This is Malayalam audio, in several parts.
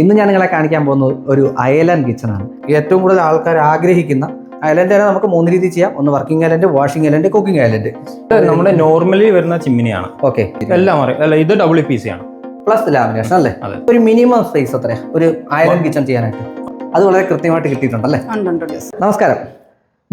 ഇന്ന് ഞാൻ നിങ്ങളെ കാണിക്കാൻ പോകുന്ന ഒരു അയലൻഡ് കിച്ചൺ ആണ് ഏറ്റവും കൂടുതൽ ആൾക്കാർ ആഗ്രഹിക്കുന്ന അയലൻഡ് തന്നെ നമുക്ക് മൂന്ന് രീതി ചെയ്യാം. ഒന്ന് working island washing island cooking island നമ്മുടെ നോർമലി വരുന്ന ചിമ്മിനിയാണ്. ഓക്കെ. എല്ലാം അറിയാം. അല്ല ഇത് ഡബിൾ പി സി ആണ്. പ്ലസ് ലാമിനേഷൻ അല്ലേ? ഒരു മിനിമം സൈസ് അത്ര. ഒരു അയലൻഡ് കിച്ചൺ ചെയ്യാനായിട്ട്. അത് വളരെ കൃത്യമായിട്ട് കിട്ടിയിട്ടുണ്ട് അല്ലേ? നമസ്കാരം.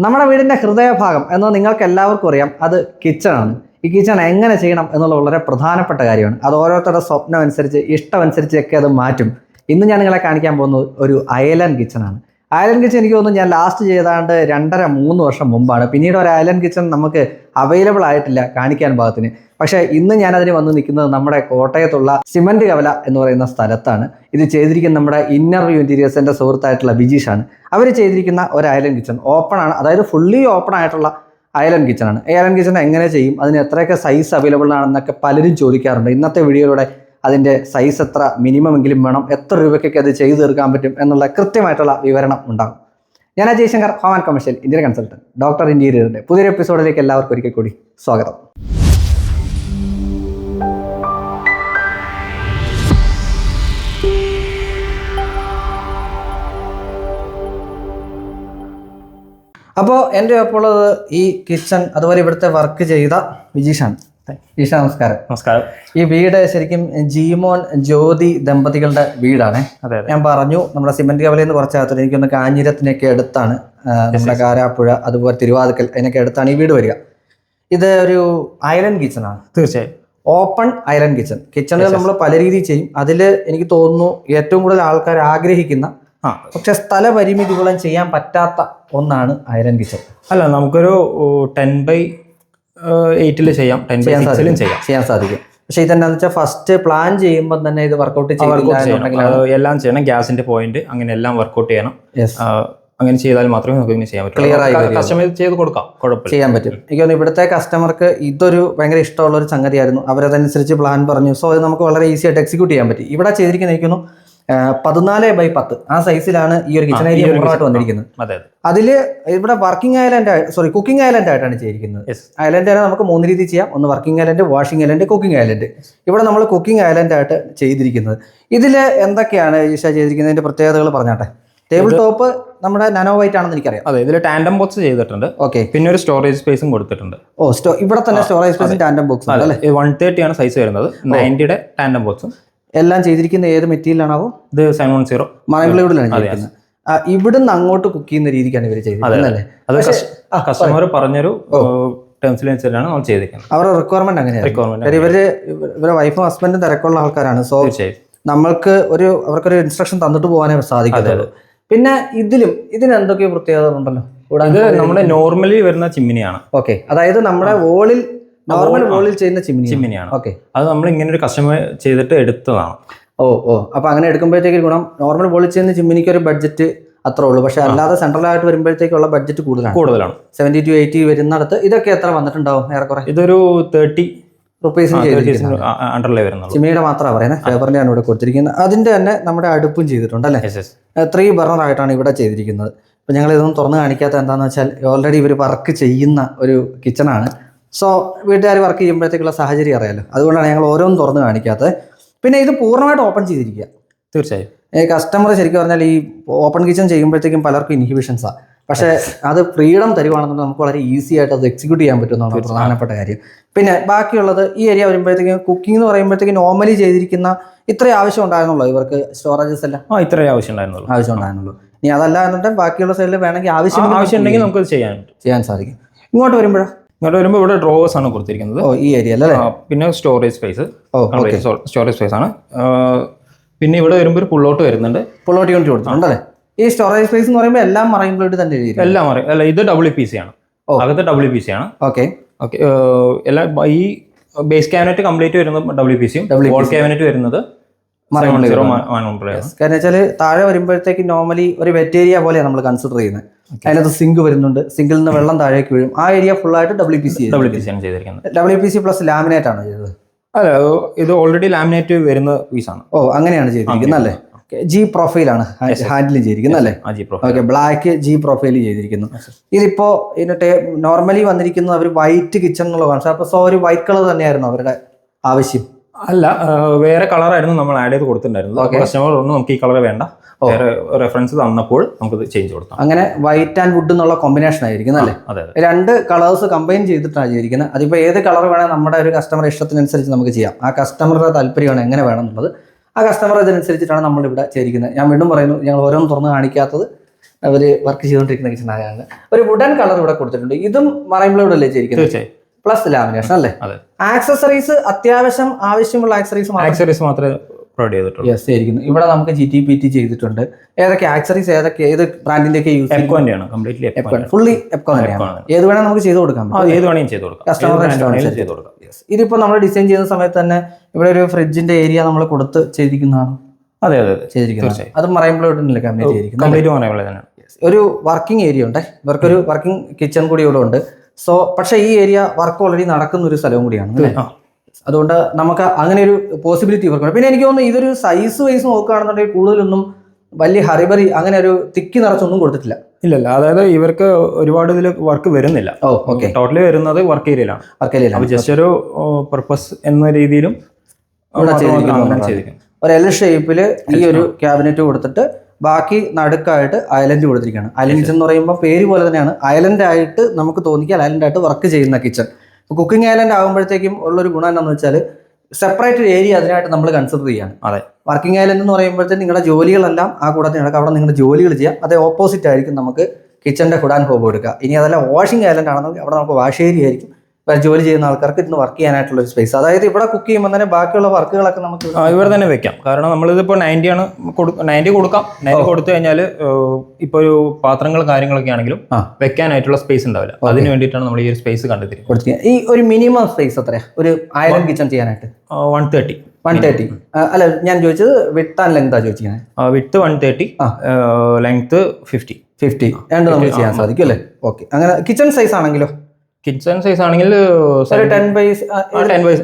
നമ്മുടെ വീടിന്റെ ഹൃദയഭാഗം എന്ന് നിങ്ങൾക്ക് എല്ലാവർക്കും അറിയാം. അത് കിച്ചൺ ആണ്. ഈ കിച്ചൺ എങ്ങനെ ചെയ്യണം എന്നുള്ള വളരെ പ്രധാനപ്പെട്ട കാര്യമാണ്. അത് ഓരോരുത്തരുടെ സ്വപ്നം അനുസരിച്ച് ഇഷ്ടം അനുസരിച്ചൊക്കെ അത് മാറ്റും. ഇന്ന് ഞാൻ നിങ്ങളെ കാണിക്കാൻ പോകുന്ന ഒരു അയലൻഡ് കിച്ചൺ ആണ്. അയലൻഡ് കിച്ചൺ എനിക്ക് തോന്നുന്നു ഞാൻ ലാസ്റ്റ് ചെയ്താണ്ട് രണ്ടര മൂന്ന് വർഷം മുമ്പാണ്. പിന്നീട് ഒരു അയലൻഡ് കിച്ചൺ നമുക്ക് അവൈലബിൾ ആയിട്ടില്ല കാണിക്കാൻ ഭാഗത്തിന്. പക്ഷേ ഇന്ന് ഞാൻ അതിന് വന്ന് നിൽക്കുന്നത് നമ്മുടെ കോട്ടയത്തുള്ള സിമന്റ് കവല എന്ന് പറയുന്ന സ്ഥലത്താണ്. ഇത് ചെയ്തിരിക്കുന്ന നമ്മുടെ ഇന്നർ വ്യൂ ഇന്റീരിയേഴ്സിന്റെ സുഹൃത്തായിട്ടുള്ള ബിജീഷാണ് അവർ ചെയ്തിരിക്കുന്ന ഒരു ഐലൻഡ് കിച്ചൺ ഓപ്പൺ ആണ്. അതായത് ഫുള്ളി ഓപ്പൺ ആയിട്ടുള്ള ഐലൻഡ് കിച്ചൺ ആണ്. ഐലൻഡ് കിച്ചൺ എങ്ങനെ ചെയ്യും? അതിന് എത്രയൊക്കെ സൈസ് അവൈലബിൾ ആണെന്നൊക്കെ പലരും ചോദിക്കാറുണ്ട്. ഇന്നത്തെ വീഡിയോയിലൂടെ അതിന്റെ സൈസ് എത്ര മിനിമം എങ്കിലും വേണം എത്ര രൂപയ്ക്കൊക്കെ അത് ചെയ്തു തീർക്കാൻ പറ്റും എന്നുള്ള കൃത്യമായിട്ടുള്ള വിവരണം ഉണ്ടാകും. ഞാൻ Ajay home and commercial Indian consultant doctor ഇന്റീരിയറിന്റെ പുതിയൊരു എപ്പിസോഡിലേക്ക് എല്ലാവർക്കും ഒരിക്കൽ കൂടി സ്വാഗതം. അപ്പോൾ എന്റെ ഒപ്പം ഉള്ളത് ഈ കിച്ചൺ അതുപോലെ ഇവിടുത്തെ വർക്ക് ചെയ്ത വിജീഷാണ്. വിജീഷ നമസ്കാരം. നമസ്കാരം. ഈ വീട് ശരിക്കും ജീമോൻ ജ്യോതി ദമ്പതികളുടെ വീടാണ്. ഞാൻ പറഞ്ഞു നമ്മുടെ സിമന്റ് കവലയിൽ നിന്ന് കുറച്ചകത്തോട്ട് എനിക്കൊന്ന് കാഞ്ഞിരത്തിനൊക്കെ അടുത്താണ് നമ്മുടെ കാരാപ്പുഴ അതുപോലെ തിരുവാതിക്കൽ അതിനൊക്കെ അടുത്താണ് ഈ വീട് വരിക. ഇത് ഒരു ഐലൻഡ് കിച്ചൺ ആണ് തീർച്ചയായും. Open island kitchen. കിച്ചണുകൾ നമ്മൾ പല രീതിയിൽ ചെയ്യും. അതിൽ എനിക്ക് തോന്നുന്നു ഏറ്റവും കൂടുതൽ ആൾക്കാർ ആഗ്രഹിക്കുന്ന ആ. പക്ഷെ സ്ഥലപരിമിതികളും ചെയ്യാൻ പറ്റാത്ത ഒന്നാണ് ഐലൻഡ് കിച്ചൺ. അല്ല നമുക്കൊരു ടെൻ ബൈ എയ്റ്റിൽ ചെയ്യാം. ടെൻ ബൈ ചെയ്യാൻ സിക്സിലും സാധിക്കും. ചെയ്യാം. ചെയ്യാൻ സാധിക്കും. പക്ഷേ ഇതെന്താന്ന് വെച്ചാൽ ഫസ്റ്റ് പ്ലാൻ ചെയ്യുമ്പോൾ തന്നെ ഇത് വർക്കൗട്ട് എല്ലാം ചെയ്യണം. ഗ്യാസിന്റെ പോയിന്റ് അങ്ങനെ എല്ലാം വർക്കൗട്ട് ചെയ്യണം. അങ്ങനെ ചെയ്താൽ മാത്രമേ നമുക്ക് ഇങ്ങനെ ചെയ്യാൻ Clear ആയി പറ്റുള്ളൂ വരും. കസ്റ്റമൈസ് ചെയ്ത് കൊടുക്കാം. കുഴപ്പമില്ല. ചെയ്യാൻ പറ്റും. എനിക്ക് തോന്നുന്നു ഇവിടുത്തെ കസ്റ്റമർക്ക് ഇതൊരു ഭയങ്കര ഇഷ്ടമുള്ള ഒരു സംഗതിയായിരുന്നു. അവരതനുസരിച്ച് പ്ലാൻ പറഞ്ഞു. സോ അത് നമുക്ക് വളരെ ഈസി ആയിട്ട് എക്സിക്യൂട്ട് ചെയ്യാൻ പറ്റി. ഇവിടെ ചെയ്തിരിക്കുന്ന പതിനാല് ബൈ പത്ത്. ആ സൈസിലാണ് ഈ ഒരു കിച്ചൺ ഏരിയ പൂർണമായിട്ട് വന്നിരിക്കുന്നത്. അതെ അതെ. അതിൽ ഇവിടെ working island sorry cooking island ആയിട്ടാണ് ചെയ്തിരിക്കുന്നത്. ഐലൻഡ് തന്നെ നമുക്ക് മൂന്ന് രീതി ചെയ്യാം. ഒന്ന് working island washing island cooking island ഇവിടെ നമ്മൾ കുക്കിംഗ് ഐലൻഡ് ആയിട്ട് ചെയ്തിരിക്കുന്നത്. ഇതിൽ എന്തൊക്കെയാണ് ഈശ ചെയ്തിരിക്കുന്നതിന്റെ പ്രത്യേകതകൾ പറഞ്ഞാട്ടെ. ടേബിൾ ടോപ്പ് നമ്മുടെ നാനോ വൈറ്റ് ആണെന്ന് എനിക്കറിയാം. അതെ ഇതിൽ ടാൻഡം ബോക്സ് ചെയ്തിട്ടുണ്ട്. ഓക്കെ പിന്നെ ഒരു സ്റ്റോറേജ് സ്പേസും കൊടുത്തിട്ടുണ്ട്. ഓ സ്റ്റോ ഇവിടെ തന്നെ സ്റ്റോറേജ് സ്പേസും ടാൻഡം ബോക്സ് അല്ലേ? വൺ തേർട്ടി ആണ് സൈസ് വരുന്നത്. നയന്റിയുടെ ടാൻഡം ബോക്സും എല്ലാം ചെയ്തിരിക്കുന്ന ഏത് മെറ്റീരിയലാണാവോ ഇത് സെവൻ വൺ സീറോ ആ, ഇവിടുന്ന് അങ്ങോട്ട് കുക്ക് ചെയ്യുന്ന രീതിക്കാണ് ഇവർ ചെയ്തിരിക്കുന്നത് അത് കസ്റ്റമർ പറഞ്ഞൊരു ടേംസിനനുസരിച്ചാണ് നമ്മൾ ചെയ്തിരിക്കുന്നത്. അവരുടെ റിക്വയർമെന്റ് അങ്ങനെയാണ്. ഇവർ ഇവരുടെ ഇവരെ വൈഫും ഹസ്ബൻഡും തിരക്കുള്ള ആൾക്കാരാണ്. സോ നമ്മൾക്ക് ഒരു അവർക്കൊരു ഇൻസ്ട്രക്ഷൻ തന്നിട്ട് പോകാനേ സാധിക്കത്തുള്ളൂ. പിന്നെ ഇതിലും ഇതിന് എന്തൊക്കെയോ പ്രത്യേകതകളുണ്ടല്ലോ? ഇത് നമ്മുടെ നോർമലി വരുന്ന ചിമ്മിനിയാണ്. ഓക്കെ അതായത് നമ്മുടെ വോളിൽ നോർമൽ വോളിൽ ചെയ്യുന്ന ചിമ്മിനി ചിമ്മിനിയാണ്. ഓക്കെ അത് നമ്മൾ ഇങ്ങനെ ഒരു കസ്റ്റമർ ചെയ്തിട്ട് എടുത്തതാണ്. ഓ ഓ. അപ്പൊ അങ്ങനെ എടുക്കുമ്പോഴത്തേക്ക് ഗുണം നോർമൽ വോളിൽ ചെയ്യുന്ന ചിമ്മിനിക്ക് ഒരു ബഡ്ജറ്റ് അത്രേ ഉള്ളൂ. പക്ഷെ അല്ലാതെ സെൻട്രൽ ആയിട്ട് വരുമ്പോഴത്തേക്കുള്ള ബഡ്ജറ്റ് കൂടുതലാണ്. കൂടുതലാണ്. സെവന്റി ടു എയ്റ്റി വരുന്നിടത്ത് ഇതൊക്കെ എത്ര വന്നിട്ടുണ്ടാവും ഏറെക്കുറെ? ഇതൊരു തേർട്ടി റുപ്പീസിന് ചെയ്തിരിക്കുന്നത്. ചിമ്മിനിയുടെ മാത്രമാണ് പറയുന്നത്. ഫേബറിന്റെ ആണ് ഇവിടെ കൊടുത്തിരിക്കുന്നത്. അതിന്റെ തന്നെ നമ്മുടെ അടുപ്പും ചെയ്തിട്ടുണ്ട് അല്ലേ? ത്രീ ബർണർ ആയിട്ടാണ് ഇവിടെ ചെയ്തിരിക്കുന്നത്. അപ്പൊ ഞങ്ങൾ ഇതൊന്നും തുറന്നു കാണിക്കാത്ത എന്താണെന്ന് വെച്ചാൽ ഓൾറെഡി ഇവർ വർക്ക് ചെയ്യുന്ന ഒരു കിച്ചണാണ് സോ വീട്ടുകാർ വർക്ക് ചെയ്യുമ്പോഴത്തേക്കുള്ള സാഹചര്യം അറിയാലോ. അതുകൊണ്ടാണ് ഞങ്ങൾ ഓരോന്നും തുറന്ന് കാണിക്കാത്തത്. പിന്നെ ഇത് പൂർണമായിട്ട് ഓപ്പൺ ചെയ്തിരിക്കുക. തീർച്ചയായും. ഈ കസ്റ്റമർ ശരിക്കും പറഞ്ഞാൽ ഈ ഓപ്പൺ കിച്ചൺ ചെയ്യുമ്പോഴത്തേക്കും പലർക്കും ഇൻഹിബിഷൻസാണ് പക്ഷേ അത് ഫ്രീഡം തരുവാണെന്നുണ്ടെങ്കിൽ നമുക്ക് വളരെ ഈസി ആയിട്ട് അത് എക്സിക്യൂട്ട് ചെയ്യാൻ പറ്റുമെന്നാണ് പ്രധാനപ്പെട്ട കാര്യം. പിന്നെ ബാക്കിയുള്ളത് ഈ ഏരിയ വരുമ്പോഴത്തേക്കും കുക്കിംഗ് എന്ന് പറയുമ്പോഴത്തേക്കും നോർമലി ചെയ്തിരിക്കുന്ന ഇത്രയും ആവശ്യം ഉണ്ടായിരുന്നുള്ളൂ ഇവർക്ക്? സ്റ്റോറേജസ് എല്ലാം? ആ ഇത്രയേ ആവശ്യം ഉണ്ടായിരുന്നുള്ളൂ ആവശ്യം ഉണ്ടായിരുന്നുള്ളൂ. ഇനി അതല്ല എന്നുണ്ടെങ്കിൽ ബാക്കിയുള്ള സൈഡിൽ വേണമെങ്കിൽ ആവശ്യം ആവശ്യം ഉണ്ടെങ്കിൽ നമുക്ക് ചെയ്യാൻ ചെയ്യാൻ സാധിക്കും. ഇങ്ങോട്ട് വരുമ്പോഴോ? ഇങ്ങോട്ട് വരുമ്പോൾ ഇവിടെ ഡ്രോവേഴ്സ് ആണ് കൊടുത്തിരിക്കുന്നത്. ഓ ഈ ഏരിയ അല്ലേ? പിന്നെ സ്റ്റോറേജ് സ്പേസ് സ്റ്റോറേജ് സ്പേസ് ആണ്. പിന്നെ ഇവിടെ വരുമ്പോൾ ഒരു പുള്ളോട്ട് വരുന്നുണ്ട്. പുള്ളോട്ട് യൂണിറ്റ് കൊടുത്തിട്ടുണ്ടല്ലേ ഈ സ്റ്റോറേജ് സ്പേസ് എന്ന് പറയുമ്പോൾ എല്ലാം മറൈൻ തന്നെ എല്ലാം മറയും അല്ല ഇത് ഡബ്ല്യു പി സി ആണ്. അകത്ത് ഡബ്ല്യു പി സി ആണ് ഓക്കെ ഓക്കെ എല്ലാ ഈ ബേസ് ക്യാബിനറ്റ് കംപ്ലീറ്റ് വരുന്നത് ഡബ്ല്യു പി സിയും. വോൾ ക്യാബിനറ്റ് വരുന്നത്. കാരണം വെച്ചാൽ താഴെ വരുമ്പോഴത്തേക്ക് നോർമലി ഒരു വെറ്റേരിയ പോലെയാണ് നമ്മൾ കൺസിഡർ ചെയ്യുന്നത്. അതിനകത്ത് സിങ്ക് വരുന്നുണ്ട്. സിങ്കിൽ നിന്ന് വെള്ളം താഴേക്ക് വീഴും. ആ ഏരിയ ഫുൾ ആയിട്ട് W P C W P C ആണ് ചെയ്തിരിക്കുന്നത്. W P C plus laminate ആണ് ചെയ്തത്. അല്ല ഇത് ഓൾറെഡി ലാമിനേറ്റ് വരുന്ന പീസാണ് ഓ അങ്ങനെയാണ് ചെയ്തിരിക്കുന്നത് അല്ലേ? ജി പ്രൊഫൈലാണ് ഹാൻഡിലും ചെയ്തിരിക്കുന്നത് അല്ലേ? ഓക്കെ ബ്ലാക്ക് ജി പ്രൊഫൈൽ ചെയ്തിരിക്കുന്നു. ഇതിപ്പോ ഇതിന്റെ നോർമലി വന്നിരിക്കുന്നത് അവർ വൈറ്റ് കിച്ചൺ എന്നുള്ള കോൺസെപ്റ്റ് സോ ഒരു വൈറ്റ് കളർ തന്നെയായിരുന്നു അവരുടെ ആവശ്യം. അല്ല വേറെ കളറായിരുന്നു നമ്മൾ ആഡ് ചെയ്ത് കൊടുത്തിട്ടുണ്ടായിരുന്നത്. കസ്റ്റമർ നമുക്ക് ഈ കളർ വേണ്ട. വേറെ റെഫറൻസ് തന്നപ്പോൾ നമുക്ക് ചേഞ്ച് കൊടുത്താം അങ്ങനെ വൈറ്റ് ആൻഡ് വുഡ് എന്നുള്ള കോമ്പിനേഷൻ ആയിരിക്കും അല്ലേ? അതെ രണ്ട് കളേഴ്സ് കമ്പൈൻ ചെയ്തിട്ടാണ് ചെയ്തിരിക്കുന്നത് അതിപ്പോൾ ഏത് കളർ വേണമെങ്കിൽ നമ്മുടെ ഒരു കസ്റ്റമർ ഇഷ്ടത്തിനനുസരിച്ച് നമുക്ക് ചെയ്യാം. ആ കസ്റ്റമറുടെ താല്പര്യമാണ് എങ്ങനെ വേണം എന്നുള്ളത് ആ കസ്റ്റമർ അതിനനുസരിച്ചിട്ടാണ് നമ്മൾ ഇവിടെ ചെയ്തിരിക്കുന്നത്. ഞാൻ വീണ്ടും പറയുന്നു ഞങ്ങൾ ഓരോന്നും തുറന്ന് കാണിക്കാത്തത് അവർ വർക്ക് ചെയ്തുകൊണ്ടിരിക്കുന്ന കിച്ചൺ ഒരു വുഡൻ കളർ ഇവിടെ കൊടുത്തിട്ടുണ്ട്. ഇതും മറൈൻ അല്ലേ ചെയ്തിരിക്കുന്നത്? തീർച്ചയായും. പ്ലസ് ലാമിനേഷൻ അല്ലേ? ആക്സസറീസ് അത്യാവശ്യം ആവശ്യമുള്ള ആക്സറീസ് ആക്സറീസ് മാത്രമേ പ്രൊവൈഡ് ചെയ്തിട്ടുള്ളൂ. യെസ് ആയിരിക്കുന്നു. ഇവിടെ നമുക്ക് ജി ടി പി ടി ചെയ്തിട്ടുണ്ട്. ഏതൊക്കെ ആക്സറീസ് ഏതൊക്കെ ഏത് ബ്രാൻഡിന്റെ ഒക്കെ യൂസ് എപ്കോന്റെ ആണ് കംപ്ലീറ്റ്ലി എപ്കോൻ ഫുള്ളി എപ്കോ ആണ്. ഏത് വേണേൽ നമുക്ക് ചെയ്ത് കൊടുക്കാം. ഏത് വേണമെങ്കിലും ചെയ്ത് കൊടുക്കാം. വേണമെങ്കിലും ചെയ്ത് കൊടുക്കാം. ഇതിപ്പോ നമ്മൾ ഡിസൈൻ ചെയ്യുന്ന സമയത്ത് തന്നെ ഇവിടെ ഒരു ഫ്രിഡ്ജിന്റെ ഏരിയ നമ്മൾ കൊടുത്ത് ചെയ്തിരിക്കുന്നതാണ്. അതെ അതെ ചെയ്തിരിക്കുന്നത് അത് മറയുമ്പോഴല്ലേ കംപ്ലീറ്റ് ചെയ്തിരിക്കുന്നത്. ഒരു വർക്കിംഗ് ഏരിയ ഉണ്ട്. ഇവർക്കൊരു വർക്കിംഗ് കിച്ചൺ കൂടി ഇവിടെ ഉണ്ട്. സോ പക്ഷേ ഈ ഏരിയ വർക്ക് ഓൾറെഡി നടക്കുന്ന ഒരു സ്ഥലവും കൂടിയാണ്? അതുകൊണ്ട് നമുക്ക് അങ്ങനെ ഒരു പോസിബിലിറ്റി വർക്ക് പിന്നെ എനിക്ക് തോന്നുന്നു ഇതൊരു സൈസ് വൈസ് നോക്കുകയാണെന്നുണ്ടെങ്കിൽ കൂടുതലൊന്നും വലിയ ഹറിബറി അങ്ങനെ ഒരു തിക്കി നിറച്ചൊന്നും കൊടുത്തിട്ടില്ല. ഇല്ലല്ല അതായത് ഇവർക്ക് ഒരുപാട് ഇതിൽ വർക്ക് വരുന്നില്ല. ഓ ഓക്കെ ടോട്ടലി വരുന്നത് വർക്ക് ഏരിയയിലാണ് വർക്ക് ഏരിയയിലാണ് ജസ്റ്റ് ഒരു പർപ്പസ് എന്ന രീതിയിലും ഒരു എൽ ഷേപ്പിൽ ഈ ഒരു ക്യാബിനറ്റ് കൊടുത്തിട്ട് ബാക്കി നടുക്കായിട്ട് ഐലൻഡ് കൊടുത്തിരിക്കുകയാണ്. ഐലൻഡ് കിച്ചൺ എന്ന് പറയുമ്പോൾ പേര് പോലെ തന്നെയാണ്. ഐലൻഡ് ആയിട്ട് നമുക്ക് തോന്നിക്കാൻ ഐലൻഡ് ആയിട്ട് വർക്ക് ചെയ്യുന്ന കിച്ചൺ കുക്കിംഗ് ഐലൻഡ് ആകുമ്പോഴത്തേക്കും ഉള്ളൊരു ഗുണം എന്താണെന്ന് വെച്ചാൽ സെപ്പറേറ്റ് ഏരിയ അതിനായിട്ട് നമ്മൾ കൺസിഡർ ചെയ്യാണ്. അതെ. വർക്കിംഗ് ഐലൻഡ് എന്ന് പറയുമ്പോഴത്തേക്കും നിങ്ങളുടെ ജോലികളെല്ലാം ആ കൂടത്തിൽ നടക്കുക. അവിടെ നിങ്ങളുടെ ജോലികൾ ചെയ്യാം അതേ ഓപ്പോസിറ്റ് ആയിരിക്കും നമുക്ക് കിച്ചന്റെ കുടാൻ ഹോബ് എടുക്കുക. ഇനി അതല്ല വാഷിംഗ് ഐലൻഡ് ആണെന്നുണ്ടെങ്കിൽ അവിടെ നമുക്ക് വാഷ് ഏരിയ ആയിരിക്കും. ജോലി ചെയ്യുന്ന ആൾക്കാർക്ക് ഇന്ന് വർക്ക് ചെയ്യാനായിട്ടുള്ള ഒരു സ്പേസ് അതായത് ഇവിടെ കുക്ക് ചെയ്യുമ്പോൾ തന്നെ ബാക്കിയുള്ള വർക്കുകളൊക്കെ നമുക്ക് ഇവിടെ തന്നെ വെക്കാം. കാരണം നമ്മളിതിപ്പോൾ നയന്റി ആണ് നയന്റി കൊടുക്കാം. നയന്റി കൊടുത്തു കഴിഞ്ഞാൽ ഇപ്പോൾ ഒരു പാത്രങ്ങൾ കാര്യങ്ങളൊക്കെ ആണെങ്കിലും. വെക്കാനായിട്ടുള്ള സ്പേസ് ഉണ്ടാവില്ല. അതിന് വേണ്ടിയിട്ടാണ് നമ്മൾ ഈ ഒരു സ്പേസ് കണ്ടെത്തി ഈ ഒരു മിനിമം സ്പേസ് എത്രയാ? ഒരു ആയിരം കിച്ചൺ ചെയ്യാനായിട്ട്. വൺ തേർട്ടി വൺ തേർട്ടി അല്ല ഞാൻ ചോദിച്ചത് വിട്ട് ആൻഡ് ലെങ്താ ചോദിച്ചിരിക്കുന്നത്. Width one thirty length fifty fifty രണ്ട് നമുക്ക് ചെയ്യാൻ സാധിക്കും അല്ലേ? ഓക്കെ. അങ്ങനെ കിച്ചൺ സൈസ് ആണെങ്കിലോ? കിച്ചൺ സൈസ് ആണെങ്കിൽ ഒരു ടെൻ ബൈസ് ടെൻ ബൈ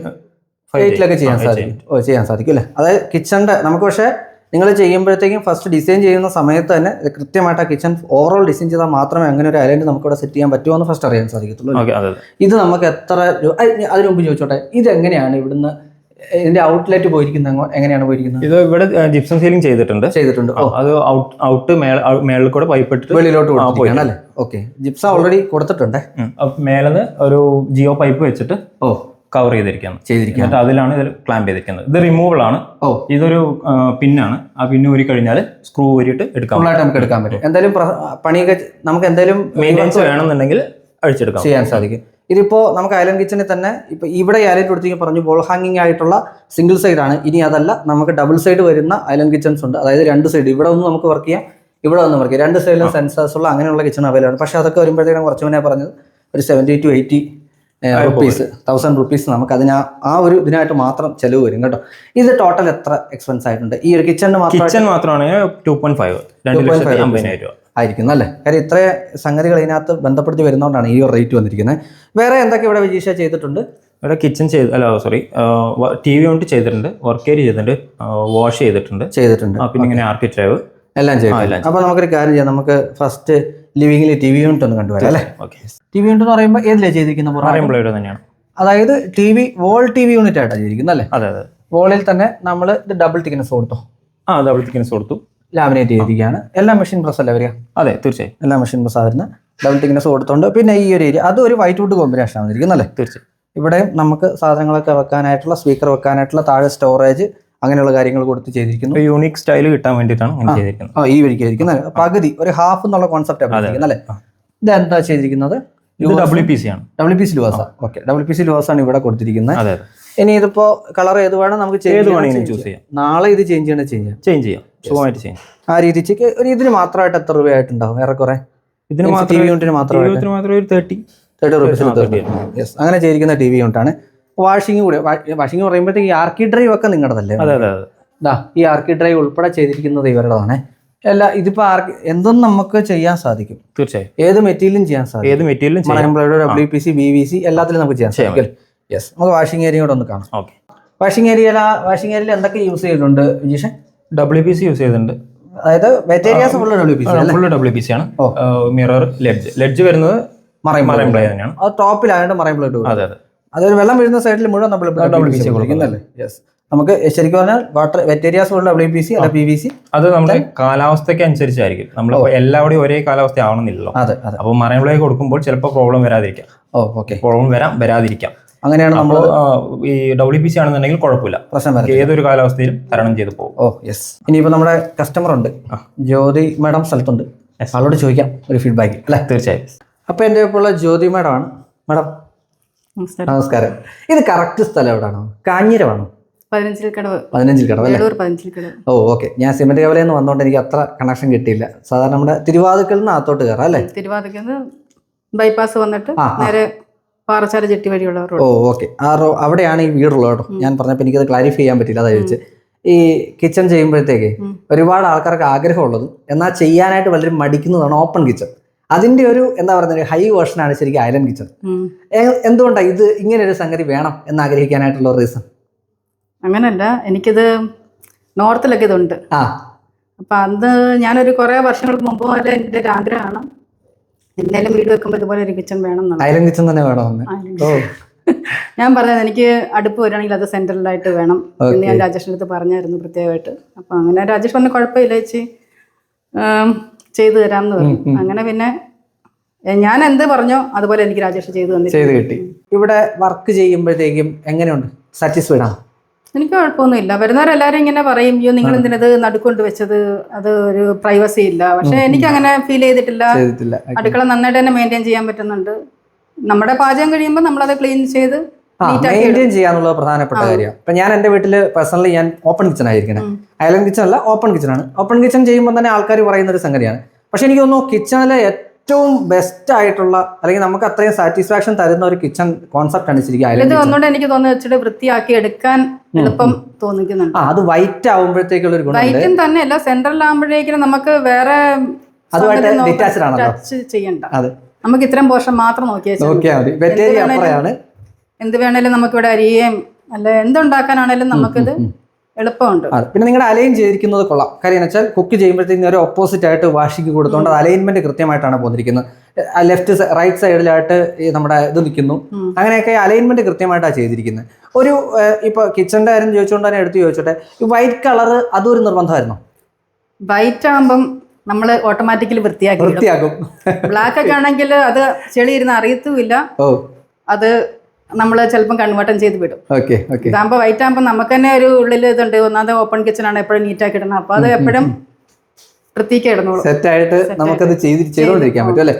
എയ്റ്റിലൊക്കെ ചെയ്യാൻ സാധിക്കും. ഓ ചെയ്യാൻ സാധിക്കും അല്ലേ? അതായത് കിച്ചണിന്റെ നമുക്ക് പക്ഷേ നിങ്ങൾ ചെയ്യുമ്പോഴത്തേക്കും ഫസ്റ്റ് ഡിസൈൻ ചെയ്യുന്ന സമയത്ത് തന്നെ കൃത്യമായിട്ട് ആ കിച്ചൺ ഓവറോൾ ഡിസൈൻ ചെയ്താൽ മാത്രമേ അങ്ങനെ ഒരു ഐലൻഡ് നമുക്ക് ഇവിടെ സെറ്റ് ചെയ്യാൻ പറ്റുമോ എന്ന് ഫസ്റ്റ് അറിയാൻ സാധിക്കത്തുള്ളൂ ഇത് നമുക്ക് എത്ര അതിനുമുമ്പ് അതിനു മുമ്പ് ചോദിച്ചോട്ടെ ഇത് എങ്ങനെയാണ് ഇവിടുന്ന് ഇതിന്റെ ഔട്ട്ലെറ്റ് പോയിരിക്കുന്നത് എങ്ങനെയാണ് പോയിരിക്കുന്നത്? ഇത് ഇവിടെ ജിപ്സം സീലിംഗ് ചെയ്തിട്ടുണ്ട്. ചെയ്തിട്ടുണ്ട്. അത് ഔട്ട് ഔട്ട് മേളിൽ കൂടെ പൈപ്പ് ഇട്ടിട്ട് വെളിയിലോട്ട് പോയിട്ടുണ്ടല്ലേ ഓക്കെ ജിപ്സ ഓൾറെഡി കൊടുത്തിട്ടുണ്ട്. മേലെന്ന് ഒരു ജിയോ പൈപ്പ് വെച്ചിട്ട് ഓ. കവർ ചെയ്തിരിക്കുന്നത് ചെയ്തിരിക്കുന്നത് അതിലാണ് ഇത് ക്ലാമ്പ് ചെയ്തിരിക്കുന്നത്. ഇത് റിമൂവൽ ആണ്. ഓ. ഇതൊരു പിന്നാണ്. ആ പിന്ന് ഊരി കഴിഞ്ഞാൽ സ്ക്രൂ ഊരിയിട്ട് എടുക്കാം. ഫുള്ളായിട്ട് നമുക്ക് എടുക്കാൻ പറ്റും. എന്തായാലും പണിയൊക്കെ നമുക്ക് എന്തായാലും മെയിന്റെനൻസ് വേണമെന്നുണ്ടെങ്കിൽ അഴിച്ചെടുക്കാം. ചെയ്യാൻ സാധിക്കും. ഇതിപ്പോ നമുക്ക് ഐലൻഡ് കിച്ചണിൽ തന്നെ ഇപ്പോൾ ഇവിടെ ഐലൻഡ് കൊടുത്തെങ്കിൽ പറഞ്ഞു ബോൾ ഹാങ്ങിങ് ആയിട്ടുള്ള സിംഗിൾ സൈഡാണ് ആണ്. ഇനി അതല്ല നമുക്ക് ഡബിൾ സൈഡ് വരുന്ന ഐലൻഡ് കിച്ചൺസ് ഉണ്ട്. അതായത് രണ്ട് സൈഡ് ഇവിടെ ഒന്ന് നമുക്ക് വർക്ക് ചെയ്യാം ഇവിടെ ഒന്ന് വർക്ക് ചെയ്യാം. രണ്ട് സൈഡിലും സെൻസേഴ്സ് ഉള്ള അങ്ങനെയുള്ള കിച്ചൺ അവൈലബിൾ ആണ്. പക്ഷേ അതൊക്കെ വരുമ്പോഴത്തേക്കും കുറച്ച് മുന്നേ പറഞ്ഞത് ഒരു seventy to eighty rupees thousand rupees നമുക്ക് അതിന് ആ- ഒരു ഇതിനായിട്ട് മാത്രം ചെലവ് വരും കേട്ടോ. ഇത് ടോട്ടൽ എത്ര എക്സ്പെൻസ് ആയിട്ടുണ്ട്? ഈ ഒരു കിച്ചണിന് മാത്രം കിച്ചൺ മാത്രമാണ് ടു പോയിന്റ് ഫൈവ് രണ്ട് 2.5 ലക്ഷത്തി അമ്പതിനായിരം രൂപ. ആയിരിക്കും അല്ലേ? കാര്യം ഇത്ര സംഗതികൾ ഇതിനകത്ത് ബന്ധപ്പെടുത്തി വരുന്നതുകൊണ്ടാണ് ഈ ഒരു റേറ്റ് വന്നിരിക്കുന്നത്. വേറെ എന്തൊക്കെ ഇവിടെ വിജീഷ ചെയ്തിട്ടുണ്ട്? ഇവിടെ കിച്ചൺ ചെയ്ത് അല്ല സോറി ടി വി യൂണിറ്റ് ചെയ്തിട്ടുണ്ട് വർക്ക് ഏരിയ ചെയ്തിട്ടുണ്ട് വാഷ് ചെയ്തിട്ടുണ്ട്. ചെയ്തിട്ടുണ്ട്. പിന്നെ ഇങ്ങനെ ആർക്കിറ്റ് എല്ലാം ചെയ്യാം അപ്പോൾ നമുക്കൊരു കാര്യം ചെയ്യാം നമുക്ക് ഫസ്റ്റ് ലിവിംഗിൽ ടി വി യൂണിറ്റ് ഒന്ന് കണ്ടുവരാം അല്ലേ? ഓക്കെ ടി വി യൂണിറ്റ് എന്ന് പറയുമ്പോൾ ഏതിലാണ് ചെയ്തിരിക്കുന്ന പുറം എംപ്ലോയിഡ് തന്നെയാണ്. അതായത് T V wall T V unit ആയിട്ടാണ് ചെയ്തിരിക്കുന്നത് അല്ലേ? അതെ അതെ. വോളിൽ തന്നെ നമ്മൾ ഇത് ഡബിൾ തിക്കനസ് കൊടുത്തു? ആ ഡബിൾ തിക്കനസ് കൊടുത്തു. ലാമിനേറ്റ് ചെയ്തിരിക്കുകയാണ്. എല്ലാം മെഷീൻ പ്രസ് അല്ലേ വരിക? അതെ തീർച്ചയായും. എല്ലാ മെഷീൻ പ്രസ് ആയിരുന്നു ഡബിൾ തിക്നെസ് കൊടുത്തുണ്ട് പിന്നെ ഈ ഒരു ഏരിയ അത് ഒരു വൈറ്റ് വുഡ് കോമ്പിനേഷൻ ആണ് ഇരിക്കുന്നത് അല്ലേ? തീർച്ചയായും. ഇവിടെ നമുക്ക് സാധനങ്ങളൊക്കെ വെക്കാനായിട്ടുള്ള സ്പീക്കർ വെക്കാനായിട്ടുള്ള താഴെ സ്റ്റോറേജ് അങ്ങനെയുള്ള കാര്യങ്ങൾ കൊടുത്ത് ചെയ്തിരിക്കുന്നു. യൂണിക് സ്റ്റൈൽ കിട്ടാൻ വേണ്ടിയിട്ടാണ് ചെയ്തിരിക്കുന്നത്. ആ ഈ വരിക്കായിരിക്കുന്നത് പകുതി ഒരു ഹാഫ് എന്നുള്ള കോൺസെപ്റ്റ് അല്ലേ? ഇത് എന്താ ചെയ്തിരിക്കുന്നത്? ഡബ്ല്യു പി സി ആണ്. W P C louvres okay W P C louvres ആണ് ഇവിടെ കൊടുത്തിരിക്കുന്നത്. ഇനി ഇതിപ്പോ കളർ ഏത് വേണം നമുക്ക് ഏത് ചേഞ്ച് വേണമെങ്കിലും ചൂസ് ചെയ്യാം. നാളെ ഇത് ചേഞ്ച് ചെയ്യണേ ചേഞ്ച് ചെയ്യാം. ചേഞ്ച് ചെയ്യാം. സുഖമായിട്ട് ചെയ്യാം. ആ രീതിക്ക് ഒരു ഇതിന് മാത്രമായിട്ട് എത്ര രൂപയായിട്ടുണ്ടാവും ഏറെക്കുറെ? ഇതിന് ടി മാത്രം വി യൂണിറ്റിന് മാത്രമായിട്ട്? മാത്രം ഒരു തേർട്ടി തേർട്ടി റുപ്പീസ് യെസ് അങ്ങനെ ചെയ്തിരിക്കുന്ന ടി വി യൂണിറ്റാണ് വാഷിംഗ് കൂടെ വാഷിംഗ് പറയുമ്പോഴത്തേക്ക് ഈ ആർക്കി ഡ്രൈവ് ഒക്കെ നിങ്ങളുടേതല്ലേ അതെ അതെ ഈ ആർക്കി ഡ്രൈവ് ഉൾപ്പെടെ ചെയ്തിരിക്കുന്നത് ഇവരുടേതാണ്. എല്ലാ ഇതിപ്പോ ആർക്ക് എന്തും നമുക്ക് ചെയ്യാൻ സാധിക്കും. തീർച്ചയായും. ഏത് മെറ്റീരിയലും ചെയ്യാൻ സാധിക്കും. ഏത് മെറ്റീരിയലും embroidery W P C B V C എല്ലാത്തിലും നമുക്ക് ചെയ്യാൻ സാധിക്കും യെസ് നമുക്ക് വാഷിംഗ് ഏരിയ കൂടെ ഒന്ന് കാണാം. ഓക്കെ. വാഷിംഗ് ഏരിയ വാഷിംഗ് ഏരിയയിൽ എന്തൊക്കെ യൂസ് ചെയ്തിട്ടുണ്ട് വിജീഷൻ ഡബ്ല്യു പി സി യൂസ് ചെയ്തിട്ടുണ്ട്. അതായത് materials full W P C full full W P C ആണ്. മിറർ ലെഡ്ജ് ലെഡ്ജ് വരുന്നത് മറൈൻ മറൈൻ പ്ലേ തന്നെയാണ്. അത് ടോപ്പിലായതുകൊണ്ട് മറൈൻ പ്ലേ അതെ അതെ. അതൊരു വെള്ളം വീഴുന്ന സൈഡിൽ മുഴുവൻ നമ്മൾ ഡബ്ല്യു പി സി കൊടുക്കുന്നല്ലേ യെസ് നമുക്ക് ശരിക്കും പറഞ്ഞാൽ വാട്ടർ വെറ്റേരിയാസ് പോലുള്ള ഡബ്ല്യു പി സി അല്ല പി വി സി അത് നമ്മുടെ കാലാവസ്ഥയ്ക്ക് അനുസരിച്ചായിരിക്കും നമ്മൾ എല്ലാവരുടെയും ഒരേ കാലാവസ്ഥ ആവണമെന്നില്ലല്ലോ അതെ അതെ. അപ്പോൾ മറൈൻ കൊടുക്കുമ്പോൾ ചിലപ്പോൾ പ്രോബ്ലം വരാതിരിക്കാം. ഓ ഓക്കെ പ്രോബ്ലം വരാം വരാതിരിക്കാം. അങ്ങനെയാണ് നമ്മൾ ഈ ഡബ്ല്യു പി സി ആണെന്നുണ്ടെങ്കിൽ കുഴപ്പമില്ല. പ്രശ്നം വരാം ഏതൊരു കാലാവസ്ഥയിലും തരണം ചെയ്ത് പോകും. ഓ യെസ് ഇനിയിപ്പോൾ നമ്മുടെ കസ്റ്റമർ ഉണ്ട്. ജ്യോതി മാഡം സ്ഥലത്തുണ്ട്. ആളോട് ചോദിക്കാം ഒരു ഫീഡ്ബാക്ക് അല്ലേ? തീർച്ചയായും. അപ്പോൾ എന്റെ ഇപ്പോൾ ഉള്ള ജ്യോതി മാഡം ആണ്. മാഡം നമസ്കാരം. നമസ്കാരം. ഇത് കറക്റ്റ് സ്ഥലം എവിടെയാണോ കാഞ്ഞിരമാണോ? പതിനഞ്ചിൽ കടവ്. പതിനഞ്ചിൽ കടവ് അല്ലേ? ഓ ഓക്കെ. ഞാൻ സിമന്റ് കവലയിൽ നിന്ന് വന്നോണ്ട് എനിക്ക് അത്ര കണക്ഷൻ കിട്ടിയില്ല. സാധാരണ നമ്മുടെ തിരുവാതുക്കൽ നിന്ന് അകത്തോട്ട് കയറാം അല്ലേ? തിരുവാതിക്കന്ന് ബൈപ്പാസ് വന്നിട്ട്. നേരെ പാറശാല ജെട്ടി വഴിയുള്ള ഓ റോഡ് ഓക്കെ. ആ റോ അവിടെയാണ് ഈ വീടുള്ളത് കേട്ടോ. ഞാൻ പറഞ്ഞപ്പോൾ എനിക്കത് ക്ലാരിഫൈ ചെയ്യാൻ പറ്റില്ല അതായത് ചോദിച്ചത് ഈ കിച്ചൺ ചെയ്യുമ്പോഴത്തേക്ക് ഒരുപാട് ആൾക്കാർക്ക് ആഗ്രഹമുള്ളതും എന്നാൽ ചെയ്യാനായിട്ട് വളരെ മടിക്കുന്നതാണ് ഓപ്പൺ കിച്ചൺ അതിന്റെ ഒരു എന്താ പറയുന്നത് ഹൈ വേർഷൻ ആണ് ശരിക്കും ഐലൻഡ് കിച്ചൺ എന്തുകൊണ്ടാണ് ഇത് ഇങ്ങനെ ഒരു സംഗതി വേണം എന്ന് ആഗ്രഹിക്കാനായിട്ടുള്ള റീസൺ അങ്ങനല്ല എനിക്കിത് നോർത്തിലൊക്കെ ഇതുണ്ട്. ആ. അപ്പം അന്ന് ഞാനൊരു കുറേ വർഷങ്ങൾക്ക് മുമ്പ് വരെ എന്റെ ഒരു ആഗ്രഹമാണ്. എന്തായാലും വീട് വെക്കുമ്പോൾ ഇതുപോലെ ഒരു കിച്ചൺ വേണം ഐലൻഡ് കിച്ചൺ തന്നെ വേണം ഓ. ഞാൻ പറഞ്ഞത് എനിക്ക് അടുപ്പ് വരികയാണെങ്കിൽ അത് സെൻട്രലായിട്ട് വേണം. എന്ന് ഞാൻ രാജേഷിന്റെ അടുത്ത് പറഞ്ഞായിരുന്നു പ്രത്യേകമായിട്ട്. അപ്പം അങ്ങനെ രാജേഷ് പറഞ്ഞ കുഴപ്പമില്ല ചേച്ചി. ചെയ്തു തരാമെന്ന് പറഞ്ഞു. അങ്ങനെ പിന്നെ ഞാൻ എന്ത് പറഞ്ഞോ അതുപോലെ എനിക്ക് രാജേഷ് ചെയ്തു തന്നിട്ട് ചെയ്തു കിട്ടി. ഇവിടെ വർക്ക് ചെയ്യുമ്പോഴത്തേക്കും എങ്ങനെയുണ്ട്? സാറ്റിസ്ഫൈഡ് ആണ്? എനിക്ക് കുഴപ്പമൊന്നുമില്ല. വരുന്നവരെല്ലാവരും ഇങ്ങനെ പറയും അയ്യോ നിങ്ങൾ എന്തിനത് നടുക്കൊണ്ട് വെച്ചത്? അത് ഒരു പ്രൈവസി ഇല്ല. പക്ഷെ എനിക്ക് അങ്ങനെ ഫീൽ ചെയ്തിട്ടില്ല. അടുക്കള നന്നായിട്ട് തന്നെ മെയിന്റെയിൻ ചെയ്യാൻ പറ്റുന്നുണ്ട്. നമ്മുടെ പാചകം കഴിയുമ്പോൾ നമ്മളത് ക്ലീൻ ചെയ്ത് മെയിന്റെയിൻ ചെയ്യാന്നുള്ളത് പ്രധാനപ്പെട്ട കാര്യമാണ് ഇപ്പൊ ഞാൻ എന്റെ വീട്ടിൽ പേഴ്സണലി ഞാൻ ഓപ്പൺ കിച്ചൺ ആയിരിക്കണം. ഐലൻഡ് കിച്ചൺ അല്ല ഓപ്പൺ കിച്ചൺ ആണ്. ഓപ്പൺ കിച്ചൺ ചെയ്യുമ്പോൾ തന്നെ ആൾക്കാർ പറയുന്ന ഒരു സംഗതിയാണ്. പക്ഷെ എനിക്ക് തോന്നുന്നു കിച്ചണിലെ ഏറ്റവും ബെസ്റ്റ് ആയിട്ടുള്ള അല്ലെങ്കിൽ നമുക്ക് അത്രയും സാറ്റിസ്ഫാക്ഷൻ തരുന്ന ഒരു കിച്ചൺ കോൺസെപ്റ്റ് ആണ് ശരിക്കും എനിക്ക് തോന്നുന്നു വൃത്തിയാക്കി എടുക്കാൻ എളുപ്പം തോന്നിക്കുന്നുണ്ട്. അത് വൈറ്റ് ആവുമ്പോഴത്തേക്കുള്ള ഒരു വൈറ്റും തന്നെ അല്ല സെൻട്രൽ ആകുമ്പോഴേക്കും നമുക്ക് വേറെ അതുമായിട്ട് ആണല്ലോ. ചെയ്യണ്ട. അതെ. നമുക്ക് ഇത്രയും പോർഷൻ മാത്രം നോക്കിയാൽ മതി. എന്ത് വേണേലും നമുക്ക് ഇവിടെ അരിയേം അല്ല എന്തുണ്ടാക്കാനാണേലും നമുക്കിത് എളുപ്പമുണ്ട്. അതെ. പിന്നെ നിങ്ങളുടെ അലൈൻ ചെയ്തിരിക്കുന്നത് കൊള്ളാം. കാര്യം എന്ന് വെച്ചാൽ കുക്ക് ചെയ്യുമ്പോഴത്തേക്കും ഒരു ഓപ്പോസിറ്റ് ആയിട്ട് വാഷിക്ക് കൊടുത്തുകൊണ്ട് അലൈൻമെന്റ് കൃത്യമായിട്ടാണ് പോന്നിരിക്കുന്നത്. ലെഫ്റ്റ് റൈറ്റ് സൈഡിലായിട്ട് നമ്മുടെ ഇത് നിൽക്കുന്നു. അങ്ങനെയൊക്കെ അലൈൻമെന്റ് കൃത്യമായിട്ടാണ് ചെയ്തിരിക്കുന്നത്. ഒരു ഇപ്പൊ കിച്ചന്റെ കാര്യം ചോദിച്ചുകൊണ്ട് തന്നെ എടുത്ത് ചോദിച്ചോട്ടെ. ഈ വൈറ്റ് കളർ അതൊരു നിർബന്ധമായിരുന്നു? വൈറ്റ് ആകുമ്പം നമ്മൾ ഓട്ടോമാറ്റിക്കലി വൃത്തിയാക്കി വൃത്തിയാക്കും. ബ്ലാക്ക് ഒക്കെ ആണെങ്കിൽ അത് ചെളി ഇരുന്ന് അറിയത്തുമില്ല. ഓ. അത് നമ്മൾ ചിലപ്പം കൺവേർട്ടൻ ചെയ്ത് വിടും. ഇതാകുമ്പോൾ വൈറ്റ് ആകുമ്പോൾ നമുക്ക് തന്നെ ഒരു ഉള്ളിൽ ഇതുണ്ട്. ഒന്നാമത് ഓപ്പൺ കിച്ചൺ ആണ് എപ്പോഴും നീറ്റ് ആക്കി ഇടണം അപ്പോൾ അത് എപ്പോഴും വൃത്തിക്ക് സെറ്റ് ആയിട്ട് നമുക്കത് ചെയ്ത് ചെയ്തുകൊണ്ടിരിക്കാൻ പറ്റും അല്ലേ?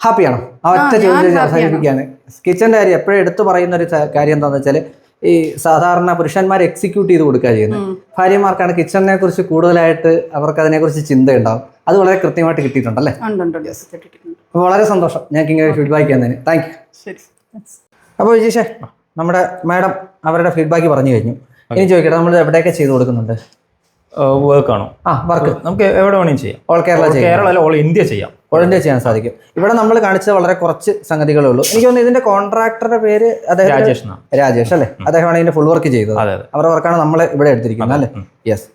ഹാപ്പിയാണോ ആ ഒറ്റ ചോദ്യം അവസാനിപ്പിക്കുകയാണ്. കാര്യം എപ്പോഴും എടുത്തു പറയുന്ന ഒരു കാര്യം എന്താണെന്ന് വെച്ചാൽ ഈ സാധാരണ പുരുഷന്മാർ എക്സിക്യൂട്ട് ചെയ്ത് കൊടുക്കുക ചെയ്യുന്നത് ഭാര്യമാർക്കാണ് കിച്ചണിനെ കുറിച്ച് കൂടുതലായിട്ട് അവർക്ക് അതിനെക്കുറിച്ച് ചിന്തയുണ്ടാവും അത് വളരെ കൃത്യമായിട്ട് കിട്ടിയിട്ടുണ്ടല്ലേ. വളരെ സന്തോഷം. ഞങ്ങൾക്ക് ഇങ്ങനെ ഫീഡ്ബാക്ക് തന്നതിന് താങ്ക് യു ശരി. അപ്പോൾ വിജീഷേ നമ്മുടെ മാഡം അവരുടെ ഫീഡ്ബാക്ക് പറഞ്ഞു കഴിഞ്ഞു. ഇനി ചോദിക്കട്ടെ നമ്മൾ എവിടെയൊക്കെ ചെയ്തു കൊടുക്കുന്നുണ്ട്? വർക്ക് ആണോ? ആ വർക്ക് നമുക്ക് എവിടെ വേണമെങ്കിലും ചെയ്യാം. ഓൾ കേരള കേരള അല്ല ഓൾ ഇന്ത്യ ചെയ്യാം. ഓൾ ഇന്ത്യ ചെയ്യാൻ സാധിക്കും. ഇവിടെ നമ്മൾ കാണിച്ചത് വളരെ കുറച്ച് സംഗതികളേ ഉള്ളൂ. എനിക്ക് തോന്നുന്നു ഇതിന്റെ കോൺട്രാക്ടറുടെ പേര് അദ്ദേഹം രാജേഷ്. രാജേഷ് അല്ലേ? അദ്ദേഹമാണ് ഇതിന്റെ ഫുൾ വർക്ക് ചെയ്തത്. അവരുടെ വർക്കാണ് നമ്മൾ ഇവിടെ എടുത്തിരിക്കുന്നത് അല്ലേ? യെസ്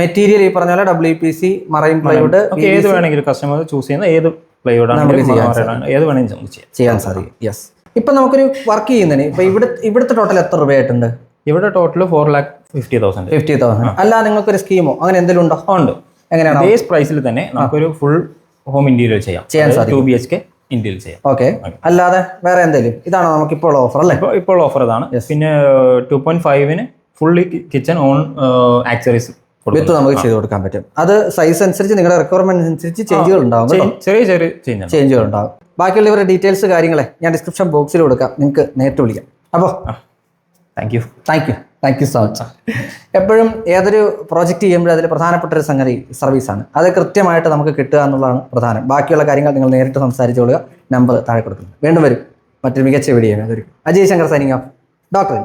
മെറ്റീരിയൽ ഈ പറഞ്ഞ പോലെ W P C marine plywood ഏത് വേണമെങ്കിലും കസ്റ്റമർ ചൂസ് ചെയ്യുന്ന ഏത് പ്ലൈവുഡ് ആണ് ഏത് വേണമെങ്കിലും ചെയ്യാം. ചെയ്യാൻ സാധിക്കും. യെസ് ഇപ്പൊ നമുക്കൊരു വർക്ക് ചെയ്യുന്നതിന് ഇപ്പൊ ഇവിടെ ഇവിടുത്തെ ടോട്ടൽ എത്ര രൂപയായിട്ടുണ്ട്? ഇവിടെ total four lakh fifty thousand fifty thousand അല്ല നിങ്ങൾക്കൊരു സ്കീമോ അങ്ങനെ എന്തെങ്കിലും ഉണ്ടോ? ഉണ്ട്. എങ്ങനെയാണ്? ബേസ് പ്രൈസിൽ തന്നെ നമുക്കൊരു ഫുൾ ഹോം ഇന്റീരിയർ ചെയ്യാം. ചെയ്യാൻ ടു ബി എച്ച് കെ ഇന്ത്യയിൽ ചെയ്യാം. ഓക്കെ അല്ലാതെ വേറെ എന്തെങ്കിലും? ഇതാണോ നമുക്ക് ഇപ്പോൾ ഓഫർ അല്ലേ? ഇപ്പോൾ ഇപ്പോൾ ഓഫർ ഇതാണ്. പിന്നെ two point ഫൈവിന് fully kitchen on accessories with നമുക്ക് ചെയ്ത് കൊടുക്കാൻ പറ്റും. അത് സൈസ് അനുസരിച്ച് നിങ്ങളുടെ റിക്വയർമെന്റ് അനുസരിച്ച് ചേഞ്ചുകൾ ഉണ്ടാവും ചെറിയ ചെറിയ ചേഞ്ച് ചേഞ്ചുകൾ ഉണ്ടാവും ബാക്കിയുള്ള ഇവരുടെ ഡീറ്റെയിൽസ് കാര്യങ്ങളെ ഞാൻ ഡിസ്ക്രിപ്ഷൻ ബോക്സിൽ കൊടുക്കാം. നിങ്ങൾക്ക് നേരിട്ട് വിളിക്കാം. അപ്പോൾ thank you thank you thank you so much എപ്പോഴും ഏതൊരു പ്രോജക്റ്റ് ചെയ്യുമ്പോഴും അതിൽ പ്രധാനപ്പെട്ട ഒരു സംഗതി സർവീസാണ് അത് കൃത്യമായിട്ട് നമുക്ക് കിട്ടുക എന്നുള്ളതാണ് പ്രധാനം. ബാക്കിയുള്ള കാര്യങ്ങൾ നിങ്ങൾ നേരിട്ട് സംസാരിച്ചുകൊള്ളുക നമ്പർ താഴെ കൊടുക്കുന്നു. വീണ്ടും വരും. മറ്റൊരു മികച്ച വീഡിയോ അതൊരു Ajay Shankar signing off doctor